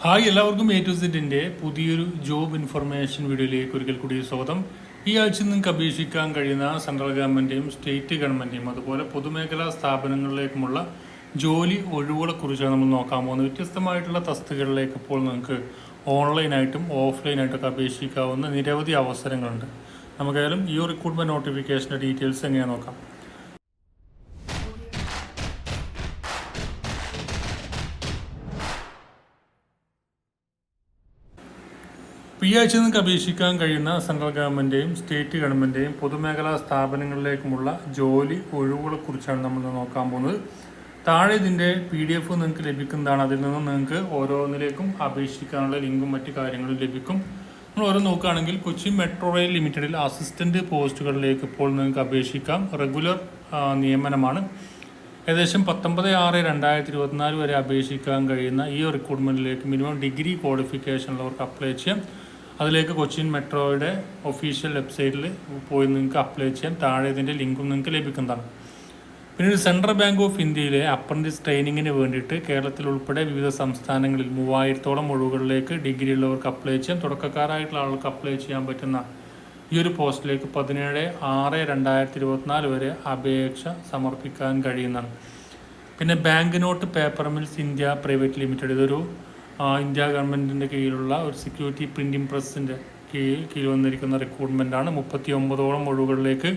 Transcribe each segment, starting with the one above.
Hi എല്ലാവർക്കും A to സെറ്റിന്റെ പുതിയൊരു ജോബ് ഇൻഫർമേഷൻ വീഡിയോയിലേക്ക് ഒരിക്കൽ കൂടി സ്വാഗതം. ഈ ആഴ്ച നിങ്ങൾക്ക് അപേക്ഷിക്കാൻ കഴിയുന്ന സെൻട്രൽ ഗവൺമെന്റെയും സ്റ്റേറ്റ് ഗവൺമെന്റെയും അതുപോലെ പൊതുമേഖലാ സ്ഥാപനങ്ങളിലേക്കുമുള്ള ജോലി ഒഴിവുകളെ കുറിച്ചാണ് നമ്മൾ നോക്കാൻ പോകുന്നത്. വ്യത്യസ്തമായിട്ടുള്ള തസ്തികകളിലേക്ക് ഇപ്പോൾ നിങ്ങൾക്ക് ഓൺലൈനായിട്ടും ഓഫ്ലൈനായിട്ടൊക്കെ അപേക്ഷിക്കാവുന്ന നിരവധി അവസരങ്ങളുണ്ട്. നമുക്കായാലും ഈ റിക്രൂട്ട്മെന്റ് നോട്ടിഫിക്കേഷന്റെ ഡീറ്റെയിൽസ് എങ്ങനെയാണ് നോക്കാം. ഈ ആഴ്ച നിങ്ങൾക്ക് അപേക്ഷിക്കാൻ കഴിയുന്ന സെൻട്രൽ ഗവൺമെന്റെയും സ്റ്റേറ്റ് ഗവൺമെന്റെയും പൊതുമേഖലാ സ്ഥാപനങ്ങളിലേക്കുമുള്ള ജോലി ഒഴിവുകളെക്കുറിച്ചാണ് നമ്മൾ നോക്കാൻ പോകുന്നത്. താഴെ ഇതിന്റെ പി ഡി എഫ് നിങ്ങൾക്ക് ലഭിക്കുന്നതാണ്. അതിൽ നിന്ന് നിങ്ങൾക്ക് ഓരോന്നിലേക്കും അപേക്ഷിക്കാനുള്ള ലിങ്കും മറ്റു കാര്യങ്ങളും ലഭിക്കും. നമ്മൾ ഓരോ നോക്കുകയാണെങ്കിൽ കൊച്ചി മെട്രോ റെയിൽ ലിമിറ്റഡിൽ അസിസ്റ്റന്റ് പോസ്റ്റുകളിലേക്ക് ഇപ്പോൾ നിങ്ങൾക്ക് അപേക്ഷിക്കാം. റെഗുലർ നിയമനമാണ്. ഏകദേശം പത്തൊമ്പത് ആറ് രണ്ടായിരത്തി ഇരുപത്തിനാല് വരെ അപേക്ഷിക്കാൻ കഴിയുന്ന ഈ റിക്രൂട്ട്മെന്റിലേക്ക് മിനിമം ഡിഗ്രി ക്വാളിഫിക്കേഷൻ ഉള്ളവർക്ക് അപ്ലൈ ചെയ്യാം. അതിലേക്ക് കൊച്ചിൻ മെട്രോയുടെ ഒഫീഷ്യൽ വെബ്സൈറ്റിൽ പോയി നിങ്ങൾക്ക് അപ്ലൈ ചെയ്യാം. താഴെ ഇതിന്റെ ലിങ്കും നിങ്ങൾക്ക് ലഭിക്കുന്നതാണ്. പിന്നീട് സെൻട്രൽ ബാങ്ക് ഓഫ് ഇന്ത്യയിലെ അപ്രന്റീസ് ട്രെയിനിങ്ങിന് വേണ്ടിയിട്ട് കേരളത്തിൽ ഉൾപ്പെടെ വിവിധ സംസ്ഥാനങ്ങളിൽ മൂവായിരത്തോളം ഒഴിവുകളിലേക്ക് ഡിഗ്രി ഉള്ളവർക്ക് അപ്ലൈ ചെയ്യാം. തുടക്കക്കാരായിട്ടുള്ള ആൾക്ക് അപ്ലൈ ചെയ്യാൻ പറ്റുന്ന ഈ ഒരു പോസ്റ്റിലേക്ക് പതിനേഴ് ആറ് രണ്ടായിരത്തി ഇരുപത്തിനാല് വരെ അപേക്ഷ സമർപ്പിക്കാൻ കഴിയുന്നതാണ്. പിന്നെ bank note paper mills India private limited ഇതൊരു ഇന്ത്യ ഗവൺമെന്റിന്റെ കീഴിലുള്ള ഒരു സെക്യൂരിറ്റി പ്രിന്റിംഗ് പ്രസ്സിന്റെ കീഴിൽ കീഴിൽ വന്നിരിക്കുന്ന റിക്രൂട്ട്മെന്റാണ് മുപ്പത്തി ഒമ്പതോളം ഒഴിവുകളിലേക്ക്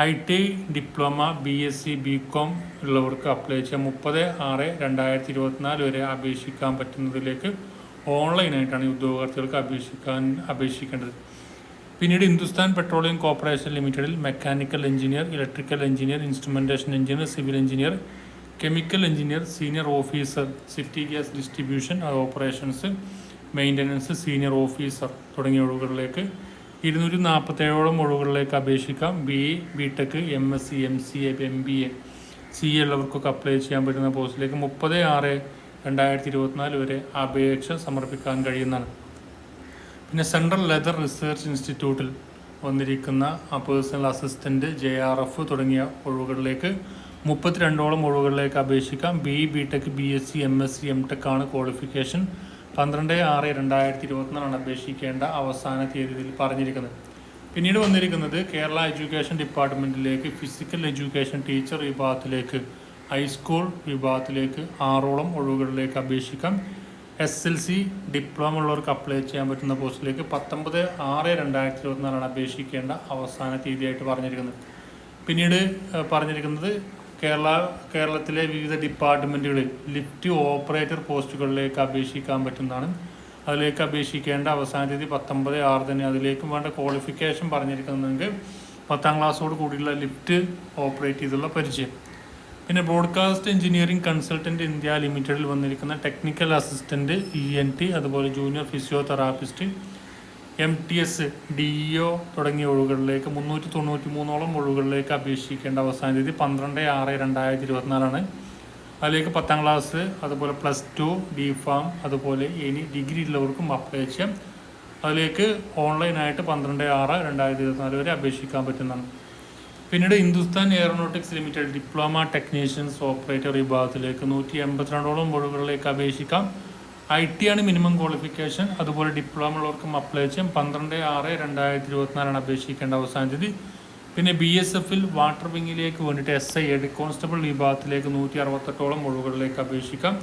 I T diploma B S C B com ഉള്ളവർക്ക് അപ്ലൈ ചെയ്യാം. മുപ്പത് ആറ് രണ്ടായിരത്തി ഇരുപത്തിനാല് വരെ അപേക്ഷിക്കാൻ പറ്റുന്നതിലേക്ക് ഓൺലൈനായിട്ടാണ് ഈ ഉദ്യോഗാർത്ഥികൾക്ക് അപേക്ഷിക്കാൻ അപേക്ഷിക്കേണ്ടത്. പിന്നീട് ഹിന്ദുസ്ഥാൻ പെട്രോളിയം കോർപ്പറേഷൻ ലിമിറ്റഡിൽ mechanical engineer electrical engineer instrumentation engineer civil engineer chemical engineer senior officer city gas distribution operations maintenance senior officer തുടങ്ങിയ ഒഴിവുകളിലേക്ക് ഇരുന്നൂറ്റി നാൽപ്പത്തേഴോളം ഒഴിവുകളിലേക്ക് അപേക്ഷിക്കാം. B A B tech M S C M C A M B A C A ഉള്ളവർക്കൊക്കെ apply ചെയ്യാൻ പറ്റുന്ന പോസ്റ്റിലേക്ക് മുപ്പത് ആറ് രണ്ടായിരത്തി ഇരുപത്തിനാല് വരെ അപേക്ഷ സമർപ്പിക്കാൻ കഴിയുന്നതാണ്. പിന്നെ സെൻട്രൽ ലെതർ റിസർച്ച് ഇൻസ്റ്റിറ്റ്യൂട്ടിൽ വന്നിരിക്കുന്ന personal assistant J R F തുടങ്ങിയ ഒഴിവുകളിലേക്ക് മുപ്പത്തിരണ്ടോളം ഒഴിവുകളിലേക്ക് അപേക്ഷിക്കാം. B B tech B S C M S C M tech ആണ് ക്വാളിഫിക്കേഷൻ പന്ത്രണ്ട് ആറ് രണ്ടായിരത്തി ഇരുപത്തിനാലാണ് അപേക്ഷിക്കേണ്ട അവസാന തീയതിയിൽ പറഞ്ഞിരിക്കുന്നത്. പിന്നീട് വന്നിരിക്കുന്നത് കേരള എഡ്യൂക്കേഷൻ ഡിപ്പാർട്ട്മെന്റിലേക്ക് ഫിസിക്കൽ എഡ്യൂക്കേഷൻ ടീച്ചർ വിഭാഗത്തിലേക്ക് ഹൈസ്കൂൾ വിഭാഗത്തിലേക്ക് ആറോളം ഒഴിവുകളിലേക്ക് അപേക്ഷിക്കാം. എസ് എൽ സി ഡിപ്ലോമ ഉള്ളവർക്ക് അപ്ലൈ ചെയ്യാൻ പറ്റുന്ന പോസ്റ്റിലേക്ക് പത്തൊമ്പത് ആറ് രണ്ടായിരത്തി ഇരുപത്തിനാലാണ് അപേക്ഷിക്കേണ്ട അവസാന തീയതിയായിട്ട് പറഞ്ഞിരിക്കുന്നത്. പിന്നീട് പറഞ്ഞിരിക്കുന്നത് കേരള കേരളത്തിലെ വിവിധ ഡിപ്പാർട്ട്മെന്റുകളിൽ ലിഫ്റ്റ് ഓപ്പറേറ്റർ പോസ്റ്റുകളിലേക്ക് അപേക്ഷിക്കാൻ പറ്റുന്നതാണ്. അതിലേക്ക് അപേക്ഷിക്കേണ്ട അവസാന തീയതി പത്തൊമ്പത് ആറ് തന്നെ. അതിലേക്കും വേണ്ട ക്വാളിഫിക്കേഷൻ പറഞ്ഞിരിക്കുന്നെങ്കിൽ പത്താം ക്ലാസ്സോട് കൂടിയുള്ള ലിഫ്റ്റ് ഓപ്പറേറ്റ് ചെയ്തുള്ള പരിചയം. പിന്നെ ബ്രോഡ്കാസ്റ്റ് എഞ്ചിനീയറിംഗ് കൺസൾട്ടന്റ് ഇന്ത്യ ലിമിറ്റഡിൽ വന്നിരിക്കുന്ന technical assistant E N T അതുപോലെ junior physiotherapist M T S D O തുടങ്ങിയ ഒഴിവുകളിലേക്ക് മുന്നൂറ്റി തൊണ്ണൂറ്റി മൂന്നോളം ഒഴിവുകളിലേക്ക് അപേക്ഷിക്കേണ്ട അവസാന തീയതി പന്ത്രണ്ട് ആറ് രണ്ടായിരത്തി ഇരുപത്തിനാലാണ് അതിലേക്ക് പത്താം ക്ലാസ് അതുപോലെ പ്ലസ് ടു ബി ഫാം അതുപോലെ ഇനി ഡിഗ്രി ഉള്ളവർക്കും അപ്ലൈ ചെയ്യാം. അതിലേക്ക് ഓൺലൈനായിട്ട് പന്ത്രണ്ട് ആറ് രണ്ടായിരത്തി ഇരുപത്തിനാല് വരെ അപേക്ഷിക്കാൻ പറ്റുന്നതാണ്. പിന്നീട് Hindustan aeronautics limited diploma technicians operator വിഭാഗത്തിലേക്ക് നൂറ്റി എൺപത്തിരണ്ടോളം ഒഴിവുകളിലേക്ക് അപേക്ഷിക്കാം. ഐ ടി ആണ് മിനിമം ക്വാളിഫിക്കേഷൻ അതുപോലെ ഡിപ്ലോമ ഉള്ളവർക്കും അപ്ലൈ ചെയ്യാം. പന്ത്രണ്ട് ആറ് രണ്ടായിരത്തി ഇരുപത്തിനാലാണ് അപേക്ഷിക്കേണ്ട അവസാന തീയതി. പിന്നെ ബി എസ് എഫിൽ വാട്ടർ വിങ്ങിലേക്ക് വേണ്ടിയിട്ട് എസ് ഐ ഹെഡ് കോൺസ്റ്റബിൾ വിഭാഗത്തിലേക്ക് നൂറ്റി അറുപത്തെട്ടോളം ഒഴിവുകളിലേക്ക് അപേക്ഷിക്കാം.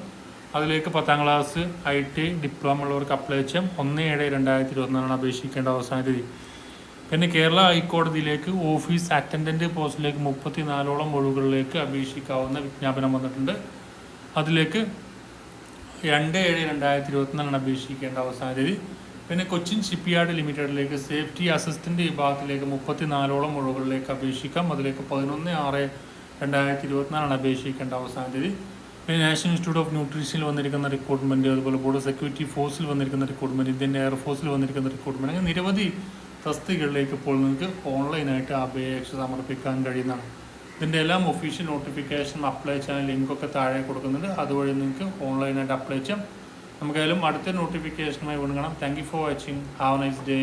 അതിലേക്ക് പത്താം ക്ലാസ് ഐ ടി ഡിപ്ലോമ ഉള്ളവർക്ക് അപ്ലൈ ചെയ്യാം. ഒന്ന് ഏഴ് രണ്ടായിരത്തി ഇരുപത്തിനാലാണ് അപേക്ഷിക്കേണ്ട അവസാന തീയതി. പിന്നെ കേരള ഹൈക്കോടതിയിലേക്ക് ഓഫീസ് അറ്റൻഡന്റ് പോസ്റ്റിലേക്ക് മുപ്പത്തി നാലോളം ഒഴിവുകളിലേക്ക് അപേക്ഷിക്കാവുന്ന വിജ്ഞാപനം വന്നിട്ടുണ്ട്. അതിലേക്ക് രണ്ട് ഏഴ് രണ്ടായിരത്തി ഇരുപത്തിനാലാണ് അപേക്ഷിക്കേണ്ട അവസാന തീയതി. പിന്നെ കൊച്ചിൻ ഷിപ്പ്യാർഡ് ലിമിറ്റഡിലേക്ക് സേഫ്റ്റി അസിസ്റ്റന്റ് വിഭാഗത്തിലേക്ക് മുപ്പത്തി നാലോളം ഒഴിവുകളിലേക്ക് അപേക്ഷിക്കാം. അതിലേക്ക് പതിനൊന്ന് ആറ് രണ്ടായിരത്തി ഇരുപത്തിനാലാണ് അപേക്ഷിക്കേണ്ട അവസാന തീയതി. പിന്നെ നാഷണൽ ഇൻസ്റ്റിറ്റ്യൂട്ട് ഓഫ് ന്യൂട്രീഷനിൽ വന്നിരിക്കുന്ന റിക്രൂട്ട്മെന്റ് അതുപോലെ ബോർഡ് സെക്യൂരിറ്റി ഫോഴ്സിൽ വന്നിരിക്കുന്ന റിക്രൂട്ട്മെന്റ് ഇന്ത്യൻ എയർഫോഴ്സിൽ വന്നിരിക്കുന്ന റിക്രൂട്ട്മെന്റ് അങ്ങനെ നിരവധി തസ്തികകളിലേക്ക് ഇപ്പോൾ നിങ്ങൾക്ക് ഓൺലൈനായിട്ട് അപേക്ഷ സമർപ്പിക്കാൻ കഴിയുന്നതാണ്. ഇതിന്റെ എല്ലാം ഒഫീഷ്യൽ നോട്ടിഫിക്കേഷൻ അപ്ലൈ ചെയ്യാൻ ലിങ്കൊക്കെ താഴെ കൊടുക്കുന്നുണ്ട്. അതുവഴി നിങ്ങൾക്ക് ഓൺലൈനായിട്ട് അപ്ലൈ ചെയ്യാം. നമുക്കായാലും അടുത്ത നോട്ടിഫിക്കേഷനുമായി വീണ്ടും കാണാം. Thank you for watching have nice day